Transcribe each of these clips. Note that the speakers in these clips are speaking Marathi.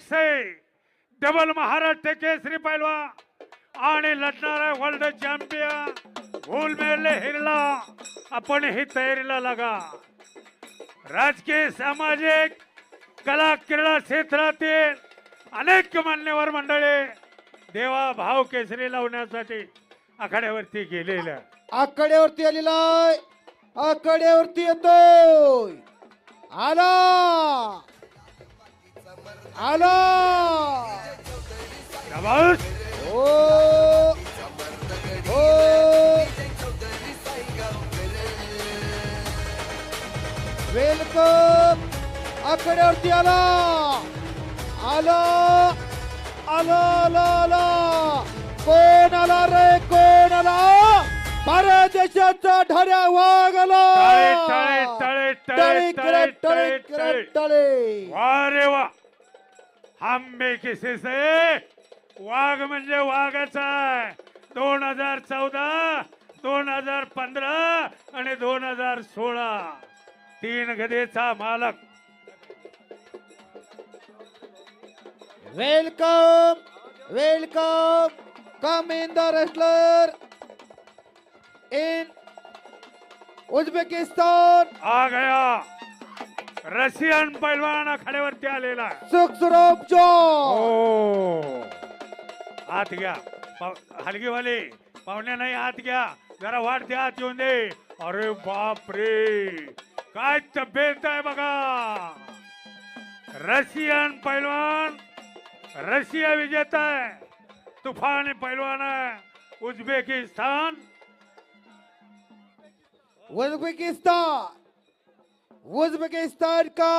रक्षे डबल महाराष्ट्र केसरी पैलवा आणि लढणारा वर्ल्ड चॅम्पियन भूल मेले हिरला आपण ही तयारीला लागा. राजकीय सामाजिक कला क्रीडा क्षेत्रातील अनेक मान्यवर मंडळी देवा भाव केसरी लावण्यासाठी आखाड्यावरती गेलेल्या. आकड्यावरती आलेला आहे. आकड्यावरती येतोय. आला! आला. ओ ओ वेलकम! आकड्यावरती आला! आला! आला आला आला! कोण आला रे? कोण आला? भारत देशाचा ढाऱ्या वाघ आला! टाळे, टाळे, टाळे, टाळी टाळे, टाळी टाळे. टाळी. वा रे वा! हम में किसी से वाघ म्हणजे वाघाचा आहे. दोन हजार चौदा दोन हजार पंधरा आणि दोन हजार सोळा. तीन गदेचा मालक. Welcome welcome come in the wrestler in Uzbekistan आ गया. रशियन पैलवान आखाड्यावरती आलेला जो हो. आत घ्या. हलगीवाले पाहुण्या नाही आत घ्या. जरा वाट द्या आत येऊन दे. अरे बाप रे काय तब्येत आहे बघा. रशियन पैलवान रशिया विजेता आहे. तुफान पैलवान आहे. उझबेकिस्तान. उझबेकिस्तान. उझबेकिस्तान का?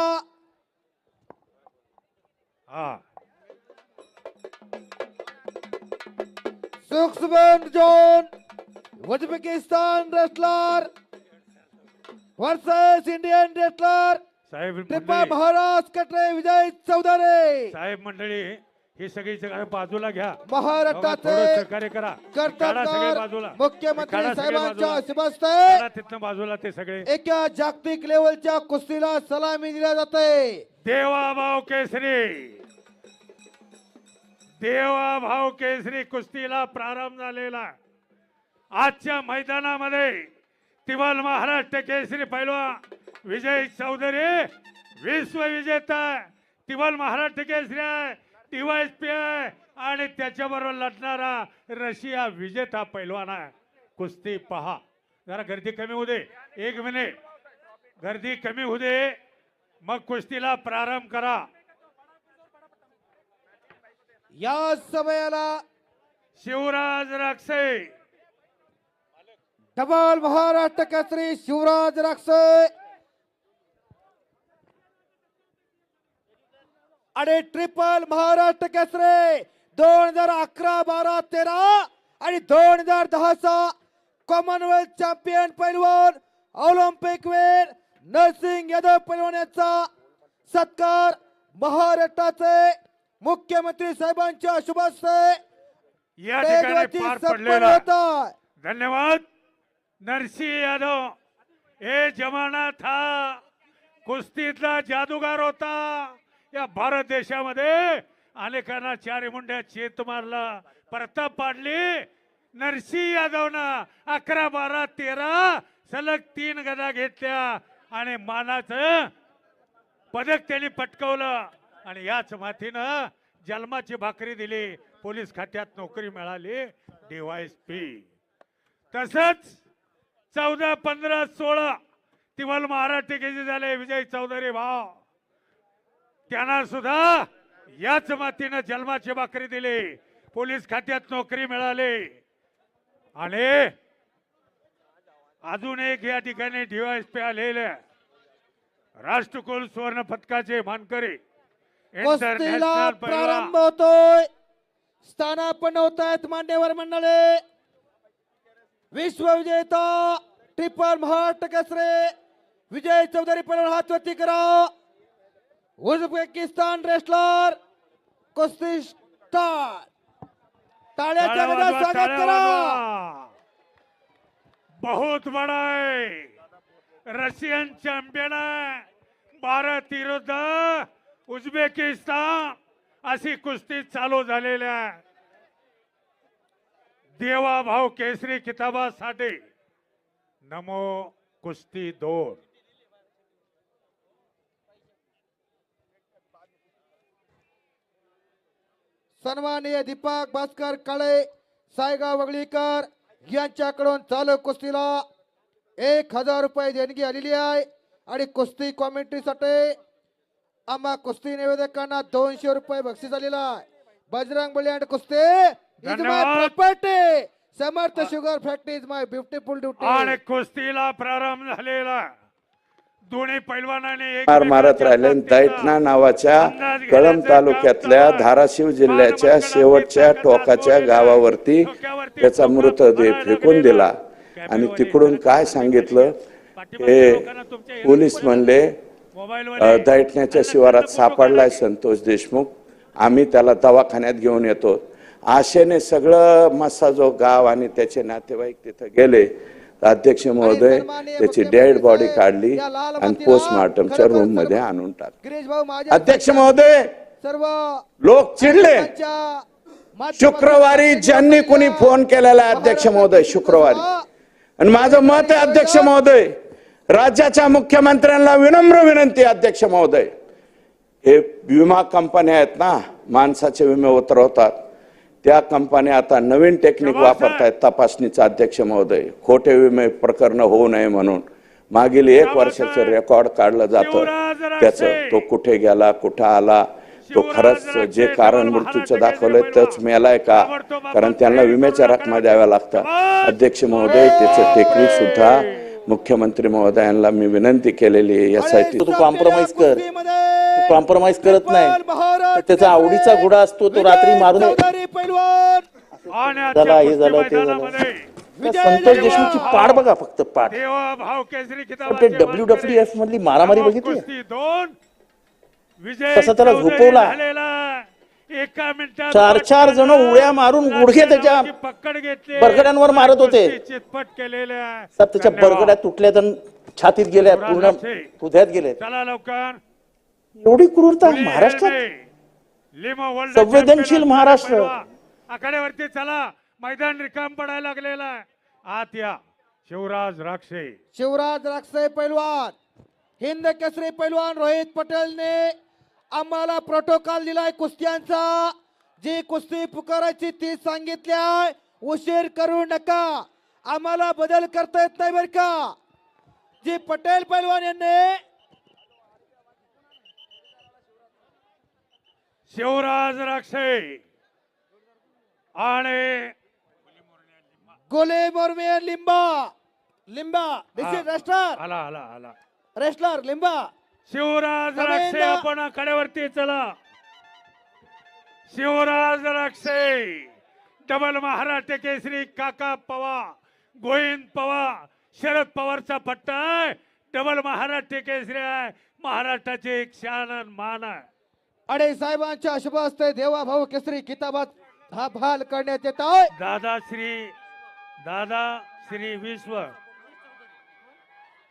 हा. सुखसुबन Joan Uzbekistan wrestler versus Indian wrestler साहेब महाराज कटरे विजय चौधरी. साहेब मंडळी ही सगळी सगळं बाजूला घ्या. थोडं महाराष्ट्राचे सहकार्य करा. काढा सगळे कर्तव्यकार बाजूला. मुख्यमंत्री काढा सगळे साहेबांच्या बाजूला. शुभस्ते काढा तिथनं बाजूला ते सगळे. एका जागतिक लेवलच्या कुस्तीला सलामी दिल्या जाते. देवाभाव केसरी. देवाभाव केसरी कुस्तीला प्रारंभ झालेला. आजच्या मैदानामध्ये तिवल महाराष्ट्र केसरी पैलवा विजय चौधरी विश्व विजेता तिवल महाराष्ट्र केसरी आहे. पी आहे. आणि त्याच्याबरोबर लढणारा रशिया विजेता पैलवान आहे. कुस्ती पहा. जरा गर्दी कमी होऊ दे. एक मिनिट. गर्दी कमी होऊ दे. मग कुस्तीला प्रारंभ करा. या समयाला शिवराज राक्षे. डबल महाराष्ट्र केसरी शिवराज राक्षे. आणि ट्रिपल महाराष्ट्र केसरी दोन हजार अकरा बारा तेरा आणि दोन हजार दहाचा कॉमनवेल्थ चॅम्पियन पैलवान ऑलिम्पिक वेळ नरसिंग यादव पैलवान यांचा सत्कार महाराष्ट्राचे मुख्यमंत्री साहेबांच्या शुभस्ते या ठिकाणी स्टेजवरती पार संपन्न पडलेला होत आहे. धन्यवाद नरसिंह यादव हे जमाना था कुस्तीतला जादूगार होता या भारत देशामध्ये अनेकांना चारी मुंड्या चेत मारला प्रताप पाडली नरसिंह यादवनं अकरा बारा तेरा सलग तीन गदा घेतल्या आणि मानाचं पदक त्यांनी पटकवलं आणि याच मातीनं जन्माची भाकरी दिली पोलीस खात्यात नोकरी मिळाली डीवायस पी तसंच चौदा पंधरा सोळा तिवल महाराष्ट्र केजी झाले विजय चौधरी भाव त्यांना सुद्धा याच मातीनं जन्माची भाकरी दिली. पोलीस खात्यात नोकरी मिळाली. आणि अजून एक या ठिकाणी डीवायस पी आलेले राष्ट्रकुल सुवर्ण पदकाचे मानकरी. प्रारंभ होतोय. स्थानापन्न होत आहेत मान्यवर मंडळे. विश्व विजेता ट्रिपल महाराष्ट्र केसरे विजय चौधरी पैलवान हातवरती करा. उझबेकिस्तान रेसलर कुस्ती स्टार टाळ्याच्या गजरात स्वागत करा. बहुत बड़ा है रशियन चॅम्पियन आहे भारत विरुद्ध उझबेकिस्तान अशी कुस्ती चालू झालेल्या आहे. देवा भाऊ केसरी किताबासाठी. नमो कुस्ती दोन सन्माननीय दीपक भास्कर काळे सायगाव वगळीकर यांच्याकडून चालू कुस्तीला एक हजार रुपये देणगी आलेली आहे. आणि कुस्ती कॉमेंट्रीसाठी आम्हा कुस्ती निवेदकांना दोनशे रुपये बक्षीस आलेला आहे. बजरंग बली अँड कुस्ती इज माय धन्यवाद. Property Samarth sugar factory is my beautiful आणि ड्युटी कुस्तीला प्रारंभ झालेला मार मारत राहिले दैटना नावाच्या कळंब तालुक्यातल्या धाराशिव जिल्ह्याच्या शेवटच्या टोकाच्या गावावरती त्याचा मृतदेह फेकून दिला. आणि तिकडून काय सांगितलं? हे पोलीस म्हणले अ, दैठण्याच्या शिवारात सापडलाय संतोष देशमुख. आम्ही त्याला दवाखान्यात घेऊन येतो. आशेने सगळं मस्साजो गाव आणि त्याचे नातेवाईक तिथं गेले अध्यक्ष महोदय त्याची डेड बॉडी काढली आणि पोस्टमॉर्टमच्या रूममध्ये आणून टाकली. माझे अध्यक्ष महोदय सर्व लोक चिडले. शुक्रवारी ज्यांनी कोणी फोन केलेला अध्यक्ष महोदय शुक्रवारी. आणि माझं मत आहे अध्यक्ष महोदय राज्याच्या मुख्यमंत्र्यांना विनम्र विनंती अध्यक्ष महोदय. हे विमा कंपन्या आहेत ना माणसाचे विमे उतरवतात. त्या कंपन्या आता नवीन टेक्निक वापरतायत तपासणीचा अध्यक्ष महोदय. खोटे विमे प्रकरण होऊ नये म्हणून. मागील एक वर्षाचं रेकॉर्ड काढलं जातं. त्याचं तो कुठे गेला कुठं आला तो खरंच जे कारण मृत्यूचं दाखवलंय तोच मेलाय का? कारण त्यांना विम्याच्या रकमा द्याव्या लागतात. अध्यक्ष महोदय त्याचं टेक्निक सुद्धा मुख्यमंत्री महोदयांना मी विनंती केलेली आहे यासाठी तू कॉम्प्रोमाइज कर. तू कॉम्प्रोमाइज करत नाही. त्याचा आवडीचा घोडा असतो तो रात्री मारून आजच्या हे झालं, ते संतोष देशमुखची पाड बघा फक्त पाठ. डब्ल्यू डब्ल्यू एफ मधली मारामारी बघितली? दोन. विजय तसं त्याला झोपवला. एका मिनिटात चार चार जण उड्या मारून गुडघे त्याच्या पकड घेतली. बरगड्यांवर मारत होते. चितपट केलेले आहे. सब त्याच्या. बरगड्या तुटल्या तर छातीत गेल्या पूर्ण हृदयात गेले चला लवकर. एवढी क्रूरता महाराष्ट्रात? संवेदनशील महाराष्ट्र. आखाड्यावरती चला. मैदान रिकाम पडायला लागलेला आहे. आत या. शिवराज राक्षे. शिवराज राक्षे पैलवान. हिंद केसरी पैलवान रोहित पटेलने आम्हाला प्रोटोकॉल दिलाय कुस्त्यांचा. जी कुस्ती पुकारायची ती सांगितली आहे. उशीर करू नका. आम्हाला बदल करता येत नाही बर का? जी पटेल पैलवान यांनी शिवराज राक्षे आणि गोले मोरमे लिंबा. लिंबा. दिस इज रेस्टर आला आला आला. रेस्लर लिंबा. शिवराज. राक्षे आपण आखाड्यावरती चला. शिवराज राक्षे डबल महाराष्ट्र केसरी काका पवार गोविंद पवार शरद पवारचा पट्टा आहे. डबल महाराष्ट्र केसरी आहे. महाराष्ट्राची एक शान आणि मान आहे. अडे साहेबांच्या शुभ हस्ते देवा भाऊ केसरी किताबात हा भाल करण्यात येत आहे. दादा श्री दादा श्री विश्व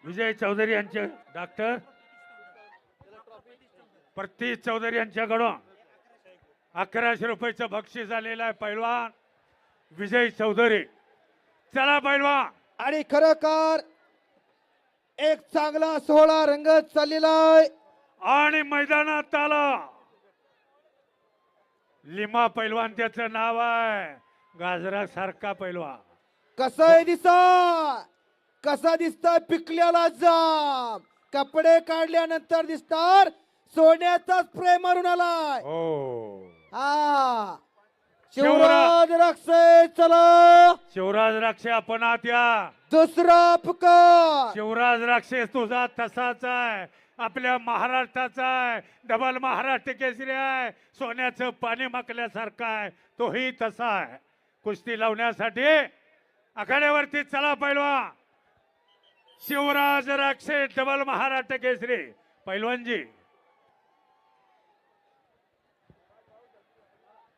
विजय चौधरी यांचे डॉक्टर प्रतीश चौधरी यांच्याकडून अकराशे रुपयाचं बक्षीस आलेलं आहे पैलवान विजय चौधरी. चला पैलवान. आणि खरोखर एक चांगला सोहळा रंगत चाललेला आहे. आणि मैदानात आला. लिमा पैलवान त्याचं नाव आहे. गाजरा सारखा पैलवान. कसं आहे दिसा? कसा दिसतोय? पिकल्याला जाम. कपडे काढल्यानंतर दिसणार सोन्याचा स्प्रे मारून आलाय. हो. हा. शिवराज राक्षे चला. शिवराज राक्षे आपण आत या. दुसरा पुकार शिवराज राक्षस तुझा तसाच आहे. आपल्या महाराष्ट्राचा आहे. डबल महाराष्ट्र केसरी आहे. सोन्याचं पाणी माकल्यासारखं आहे. तोही तसा आहे. कुस्ती लावण्यासाठी आखाड्यावरती चला पैलवा शिवराज राक्षे डबल महाराष्ट्र केसरी. पैलवानजी.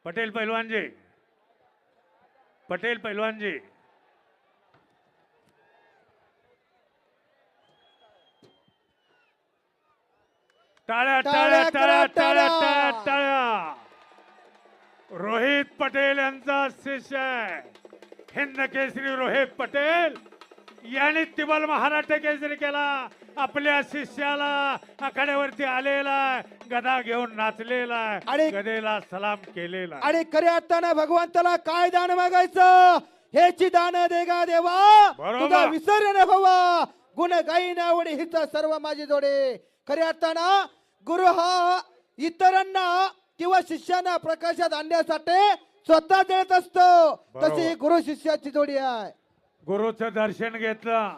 पटेल पैलवानजी. पटेल पैलवानजी. टाळ्या टाळ्या टाळ्या टाळ्या टाळ्या टाळ्या. रोहित पटेल यांचा शिष्य आहे. हिंद केसरी रोहित पटेल यांनी तिबल महाराष्ट्र केसरी केला. आपल्या शिष्याला आखाड्यावरती आलेला आहे, गदा घेऊन नाचलेला आहे. आणि- गदेला सलाम केलेला. आणि खऱ्या अर्थानं भगवंताला काय दान मागायचं? हेची दान देगा देवा. बरोबर. तुझा विसर न व्हावा गुण गाई नावडे हित सर्व माझे जोडे. खऱ्या अर्थानं गुरु हा इतरांना किंवा शिष्यांना प्रकाशात आणण्यासाठी स्वतः देत असतो. तशी ही गुरु शिष्याची जोडी आहे. गुरुचं दर्शन घेतलं.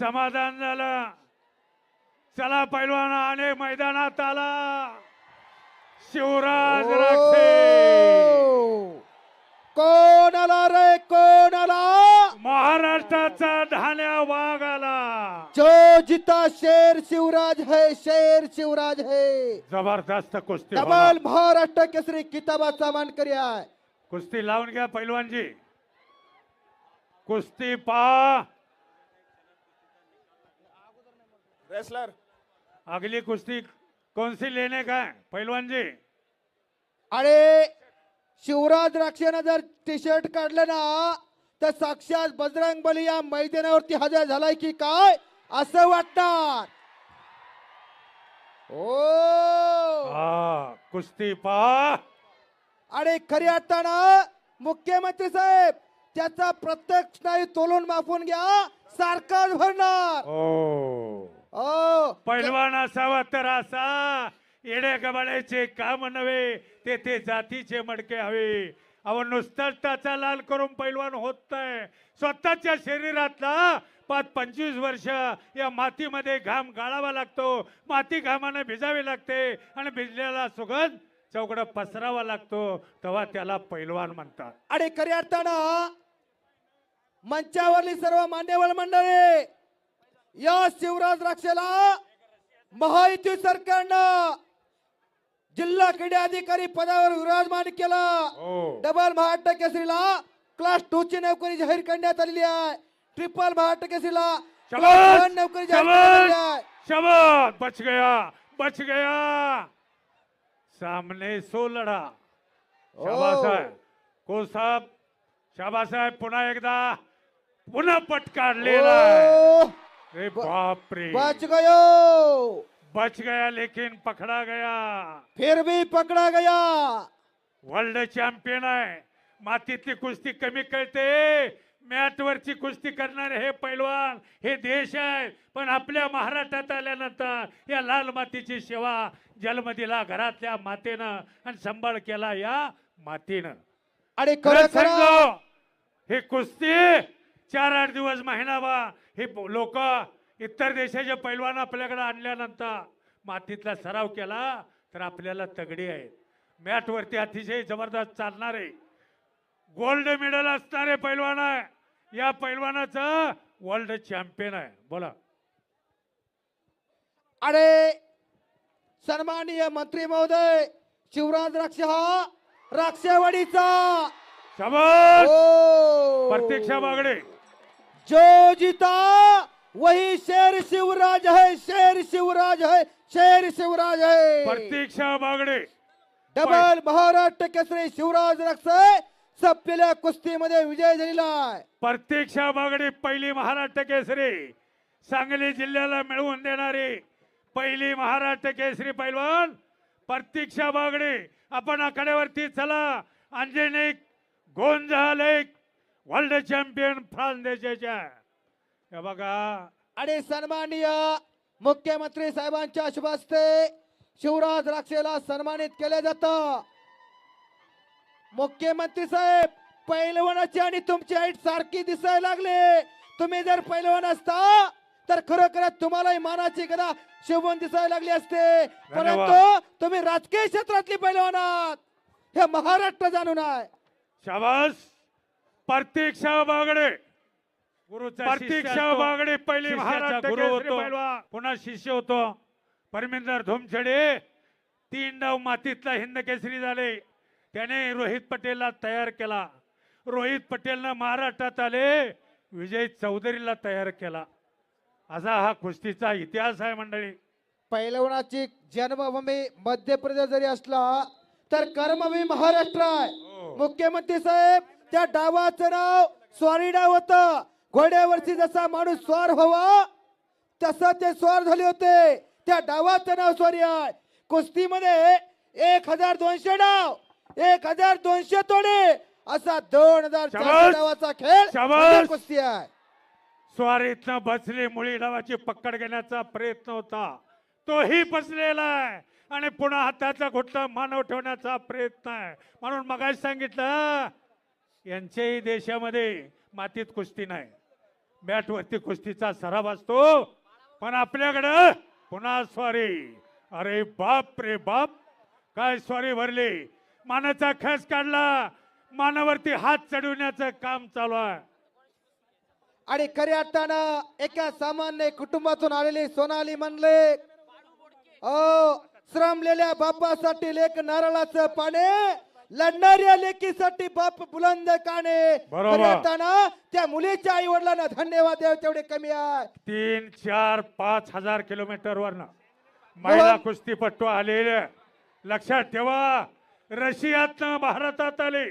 समाधान झालं. चला पैलवान आले मैदानात आला. शिवराज राक्षे! कोण आला रे कोण आला महाराष्ट्राचा धान्या वाघ आला जो जिता शेर शिवराज है शेर शिवराज है. जबरदस्त कुस्ती. डबल महाराष्ट्र केसरी किताबाचा मानकरी आहे. कुस्ती लावून घ्या पैलवानजी. कुस्ती पा. रेसलर अगली कुस्ती कौन सी लेने का है पहलवान जी आणि शिवराज राक्षेनं जर टी शर्ट काढलं ना तर साक्षात बजरंग बली या मैदानावरती हजर झालाय की काय? असं वाटणार. ओ! कुस्ती पा आणि खरी अर्थानं मुख्यमंत्री साहेब त्याचा प्रत्येक स्नायू तोलून मापून घ्या सारखाच भरणार. ओ. पैलवान असावा तर असा. येड्या गबाळ्याचे काम नव्हे ते ते जातीचे मडके हवे. अहो नुसताच त्याचा लाल करून पैलवान होत नाही स्वतःच्या शरीरातला पाच पंचवीस वर्ष या मातीमध्ये घाम गाळावा लागतो. माती घामाने भिजावी लागते आणि भिजलेला सुगंध चौकडं पसरावा लागतो. तेव्हा त्याला पैलवान म्हणतात. आणि खऱ्या अर्थानं मंचावरली सर्व मान्यवर मंडळी या शिवराज राक्षेला महायुती सरकारनं जिल्हा क्रीडा अधिकारी पदावर विराजमान केलं. हो. डबल महाराष्ट्र केसरीला क्लास टू ची नोकरी जाहीर करण्यात आलेली आहे. ट्रिपल महाराष्ट्र केसरीला नोकरी जाहीर शाबाश बच गया! बच गया! सामने सो लढा शाबास आहे को साहेब? शाबास आहे पुन्हा एकदा पुन्हा पट काढलेला आहे ओ, अरे बाप रे बच गयो! बच गया लेकिन पकड़ा गया। फिर भी पकडा गया। वर्ल्ड चॅम्पियन आहे मातीतली कुस्ती कमी कळते मॅट वरची कुस्ती करणारे हे पैलवान हे देश आहे. पण आपल्या महाराष्ट्रात आल्यानंतर या लाल मातीची सेवा जन्म दिला घरातल्या मातेनं आणि सांभाळ केला या मातीनं. आणि खरं खरं खरं सांगतो ही कुस्ती चार आठ दिवस महिनाभर हे लोक इतर देशाचे पैलवान आपल्याकडे आणल्यानंतर मातीतला सराव केला तर आपल्याला तगडी आहेत. मॅट वरती अतिशय जबरदस्त चालणारे गोल्ड मेडल असणारे पैलवान आहे. या पैलवानाचं वर्ल्ड चॅम्पियन आहे. बोला. आणि सन्माननीय मंत्री महोदय शिवराज राक्ष हा राक्षेवाडीचा. शाबास! ओ. प्रतीक्षा बागडे. जो जीता वही शेर शिवराज है शेर शिवराज है शेर शिवराज है। प्रतीक्षा बागडे डबल महाराष्ट्र केसरी शिवराज राक्ष सपलेल्या कुस्तीमध्ये विजय झालेला आहे. प्रतीक्षा बागडे पहिली महाराष्ट्र केसरी। सांगली जिल्ह्याला मिळवून देणारी पहिली महाराष्ट्र केसरी पैलवान प्रतीक्षा बागडे आपण आखाड्यावरती चला। अंजनिक गोंजालेक वर्ल्ड चॅम्पियन फ्रान्स देशाच्या। हे बघा. आणि सन्माननीय मुख्यमंत्री साहेबांच्या शुभ हस्ते शिवराज राक्षेला सन्मानित केले जात. मुख्यमंत्री साहेब पैलवानाची आणि तुमची हाईट सारखी दिसायला लागले. तुम्ही जर पैलवान असता तर खरोखर तुम्हालाही मानाची गदा शोभून दिसायला लागली असते. परंतु तुम्ही राजकीय क्षेत्रातली पैलवान आहात. हे महाराष्ट्र जाणून आहे. शाबास. प्रतीक्षा बागडे गुरुचा प्रतीक्षा बागडे पहिली महाराष्ट्र गुरु होतो. पुन्हा शिष्य होतो. परमिंदर धुमछडे. तीन डाव मातीतला हिंद केसरी झाले. त्याने रोहित पटेलला तयार केला. रोहित पटेलनं महाराष्ट्रात आले. विजय चौधरीला तयार केला. असा हा कुस्तीचा इतिहास आहे मंडळी. पैलवानाची जन्मभूमी मध्य प्रदेश जरी असला तर कर्मवी महाराष्ट्र आहे. हो. मुख्यमंत्री साहेब त्या डावाचं नाव स्वारी डाव होतं. घोड्यावरती जसा माणूस स्वार व्हावा तसं ते स्वार झाले होते. त्या डावाचं नाव स्वारी आहे. कुस्तीमध्ये एक हजार दोनशे डाव एक हजार दोनशे तोडे असा दोन हजार चारशे. डावाचा खेळ. म्हणजे कुस्ती आहे. स्वारीतनं बसली मुळी डावाची पकड घेण्याचा प्रयत्न होता. तोही बसलेला आहे. आणि पुन्हा हाताचा घुटला मानव ठेवण्याचा प्रयत्न आहे. म्हणून मगाशी सांगितलं यांच्याही देशामध्ये मातीत कुस्ती नाही. बॅटवरती कुस्तीचा सराव असतो. पण आपल्याकडं पुन्हा स्वारी. अरे बाप रे बाप. काय स्वारी भरली. मानाचा खस काढला. मानावरती हात चढवण्याचं काम चालू आहे. आणि खऱ्या अर्थानं एका सामान्य कुटुंबातून आलेली सोनाली म्हणले अ श्रमलेल्या बापासाठी लेख नारळाचं पाने लढणाऱ्या लेकीसाठी बाप बुलंद काने. बरोबर. अर्थानं त्या मुलीच्या आई वडिलांना धन्यवाद द्यावे तेवढे कमी आहे तीन चार पाच हजार किलोमीटर वरनं महिला कुस्तीपट्टू आलेले लक्षात ठेवा रशियातनं भारतात आले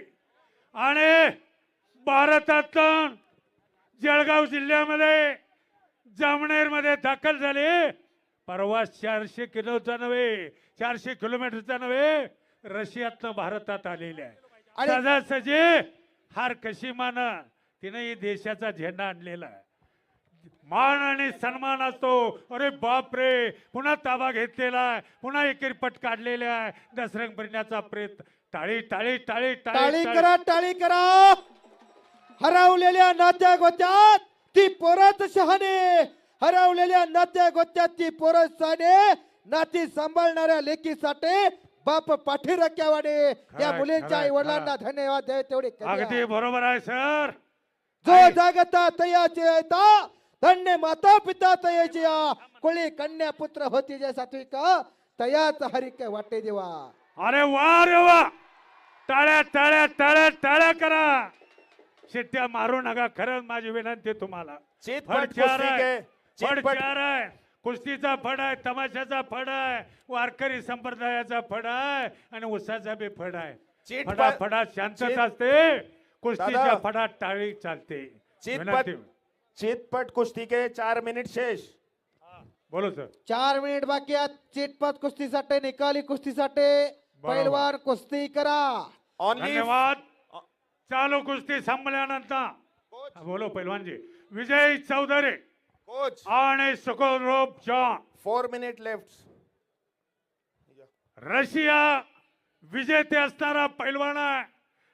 आणि भारतातून जळगाव जिल्ह्यामध्ये जामनेरमध्ये दाखल झाले. परवा चारशे किलोचा नव्हे चारशे किलोमीटरचा नव्हे रशियातनं भारतात आलेले आहे. सहजासहजी हार कशी मान तिने देशाचा झेंडा आणलेला आहे. मान आणि सन्मान असतो. अरे बाप रे पुन्हा ताबा घेतलेला आहे. पुन्हा एकेरी पट काढलेला आहे. दसरंग भरण्याचा प्रयत्न. टाळी टाळी टाळी टाळी. करा टाळी करा. हरवलेल्या नात्या गोत्यात ती पोरच शहाणे. हरवलेल्या नात्या गोत्यात ती पोरच शहाणे. नाती सांभाळणाऱ्या लेकीसाठी बाप पाठी रक्यावाडे या खरंय, मुलींच्या खरंय, आई वडिलांना धन्यवाद द्यावे तेवढे. अगदी बरोबर आहे सर. जो जागता तयाचे येता धन्य माता पिता तयाची या कोळी कन्या पुत्र होती ज्यासाठी का तयाच हरिक वाटे देवा. अरे वा रे वा. टाळ्या टाळ्या टाळ्या टाळ्या करा. शिट्ट्या मारू नका खरंच माझी विनंती तुम्हाला. चितपट फड चार कुस्ती आहे के फड चितपट चार आहे कुस्तीचा फड आहे तमाशाचा फड आहे वारकरी संप्रदायाचा फड आहे आणि उसाचा बी फड आहे. फडा फडात शांतता चित- असते कुस्तीच्या दादा. फडात टाळी चालते. चितपट विनंती. चितपट कुस्ती के चार मिनिट शेष. बोलो सर. चार मिनिट बाकी आहेत. चिटपट कुस्तीसाठी निकाली कुस्तीसाठी पैलवान कुस्ती करा. धन्यवाद. चालू कुस्ती संपल्यानंतर. हा, बोलो पैलवानजी. विजय चौधरी. कोच. आणि सुखोरूप John. Four minute left Russia विजेते असणारा पैलवान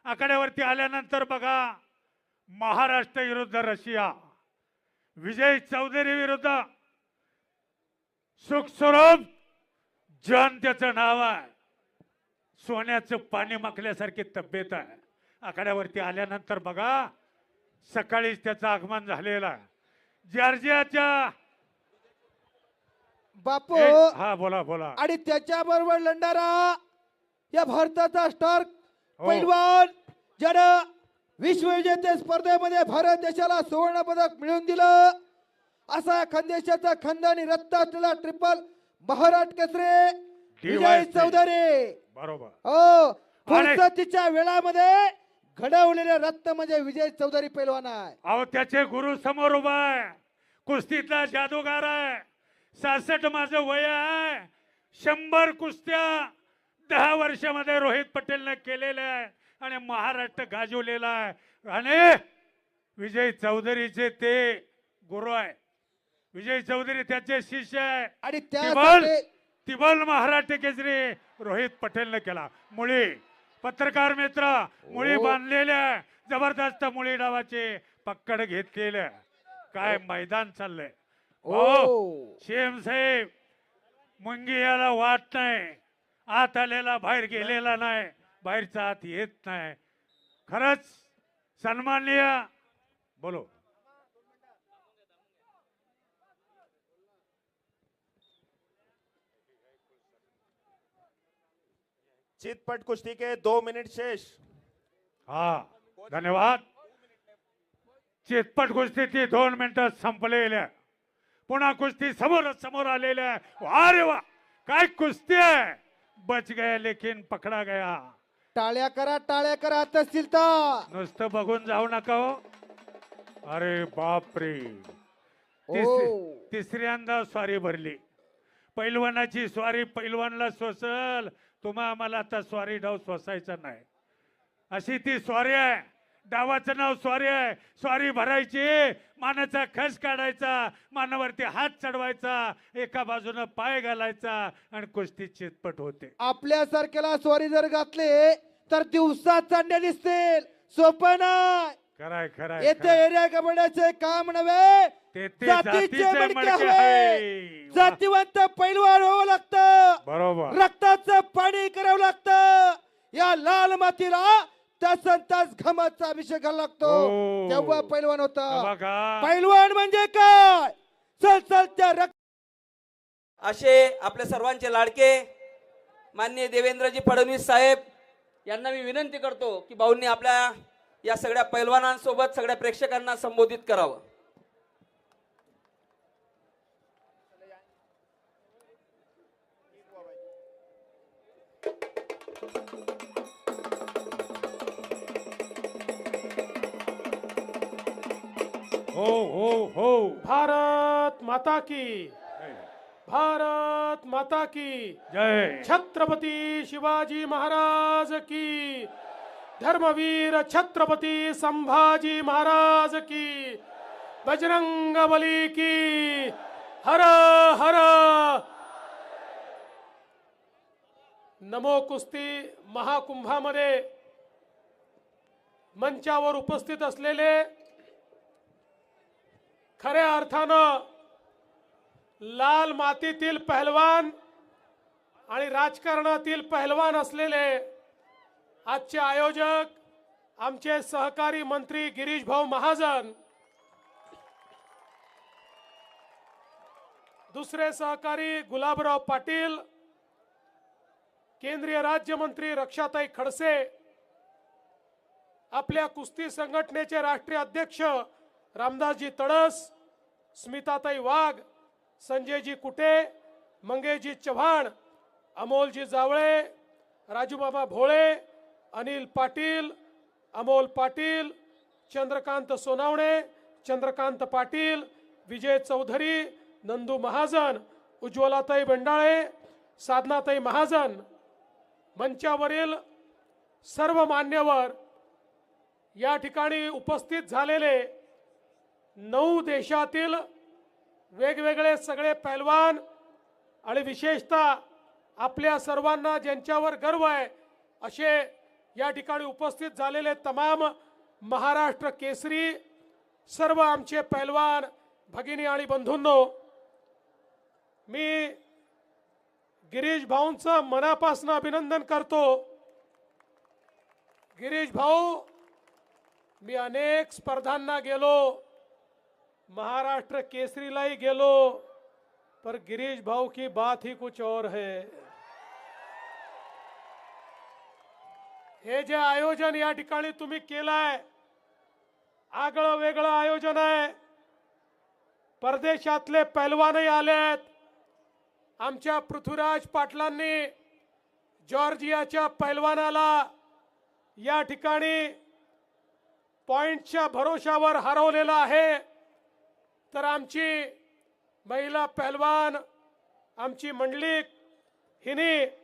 आकड्यावरती आल्यानंतर बघा महाराष्ट्र विरुद्ध रशिया. विजय चौधरी विरुद्ध. सुखस्वरूप जॉन त्याचं नाव आहे. सोन्याचं पाणी माखल्यासारखी तब्येत आहे. आकड्यावरती आल्यानंतर बघा सकाळीच त्याचं आगमन झालेलं आहे. जॉर्जियाच्या बापू हा बोला बोला आणि त्याच्या बरोबर लढणारा या भारताचा स्टार हो. पैलवान ज्यानं विश्वविजेते स्पर्धेमध्ये भारत देशाला सुवर्ण पदक मिळवून दिलं असा खानदेशाचा खानदानी रत्न असलेला ट्रिपल महाराज केसरे विजय. चौधरी बरोबर हो आणि- फुरसतीच्या वेळामध्ये घडवलेले रत्न म्हणजे विजय चौधरी पैलवान आहे. अहो त्याचे गुरु समोर उभा आहे. कुस्तीतला जादूगार आहे. सासष्ट माझं वय आहे. शंभर कुस्त्या दहा वर्षामध्ये रोहित पटेलने केलेल्या आहे आणि महाराष्ट्र गाजवलेला आहे. आणि विजय चौधरीचे ते गुरु आहे. विजय चौधरी त्याचे शिष्य आहे. आणि तिबल त्यासाठी तिबल महाराष्ट्र केसरी रोहित पटेलने केला. मुळी. पत्रकार मित्र मुळी हो. बांधलेल्या जबरदस्त मुळी डावाचे पक्कड घेतलेल्या काय मैदान चाललंय. ओ. शेम साहेब मुंगी याला वाट नाही. आत आलेला बाहेर गेलेला नाही. बाहेरचा आत येत नाही. खरंच सन्माननीय. बोलो. चितपट कुस्ती के दो मिनिट शेष। हा धन्यवाद। चितपट कुस्तीची दोन मिनिटं संपलेल्या पुन्हा कुस्ती समोर समोर आलेल्या वा रे वा काय कुस्ती आहे. बच गया लेकिन पकडा गया. टाळ्या करा टाळ्या करा आता शिलता नुसतं बघून जाऊ नका हो. अरे बापरे. तिस- तिसऱ्यांदा स्वारी भरली. पैलवानाची स्वारी पैलवानला सोसल. तुम्हा आम्हाला आता स्वारी डाव सोसायचा नाही. अशी ती स्वारी आहे. डावाचं नाव स्वारी आहे. स्वारी भरायची. मानाचा खस काढायचा. मानावरती हात चढवायचा. एका बाजूनं पाय घालायचा आणि कुस्ती चितपट होते. आपल्यासारख्याला स्वारी जर घातले तर दिवसात चांड्या दिसतील. सोपं नाही. खराय खराय येथे. एरिया कबड्याचे काम नव्हे ते ते जातीचे मडके. आहे. वा. जातीवंत पैलवान व्हावं लागतं बरोबर रक्ताचं पाणी करावं लागतं या लाल मातीला तासन तास घामाचा अभिषेक घालावा लागतो हो. तेव्हा पैलवान होता बघा पैलवान म्हणजे काय सलसलत्या रक्त असे आपल्या सर्वांचे लाडके माननीय देवेंद्रजी फडणवीस साहेब यांना मी विनंती करतो की भाऊंनी आपल्या या सगळ्या पैलवानांसोबत सगळ्या प्रेक्षकांना संबोधित करावं हो हो हो. भारत माता की। भारत माता की। जय। छत्रपती शिवाजी महाराज की। धर्मवीर छत्रपती संभाजी महाराज की। बजरंग बली की। हर हर। नमो कुस्ती महाकुंभामध्ये मंचावर उपस्थित असलेले खऱ्या अर्थानं लाल मातीतील पहलवान आणि राजकारणातील पहलवान असलेले आजचे आयोजक आमचे सहकारी मंत्री गिरीश भाऊ महाजन दुसरे सहकारी गुलाबराव पाटील केंद्रीय राज्यमंत्री रक्षाताई खडसे आपल्या कुस्ती संघटनेचे राष्ट्रीय अध्यक्ष रामदासजी तडस स्मिताताई वाघ संजयजी कुटे मंगेशजी चव्हाण अमोलजी जावळे राजूबाबा भोळे अनिल पाटील अमोल पाटील चंद्रकांत सोनावणे चंद्रकांत पाटील विजय चौधरी नंदू महाजन उज्ज्वलाताई बंडाळे साधनाताई महाजन. मंचावरील सर्व मान्यवर या ठिकाणी उपस्थित झालेले नऊ देशातील वेगवेगळे सगळे पैलवान आणि विशेषतः आपल्या सर्वांना ज्यांच्यावर गर्व आहे असे या ठिकाणी उपस्थित झालेले तमाम महाराष्ट्र केसरी सर्व आमचे पैलवान भगिनी आणि बंधूंनो मी गिरीश भाऊंचं मनापासून अभिनंदन करतो. गिरीश भाऊ मी अनेक स्पर्धांना गेलो. महाराष्ट्र केसरीलाही गेलो पर गिरीश भाऊ की बात ही कुछ और है। हे जे आयोजन या ठिकाणी तुम्ही केलंय आगळं वेगळं आयोजन आहे. परदेशातले पैलवानही आलेत आमच्या पृथ्वीराज पाटलांनी जॉर्जियाच्या पैलवानाला या ठिकाणी पॉइंटच्या भरोशावर हरवलेलं आहे. तर आमची महिला पहलवान आमची मंडलिक हिने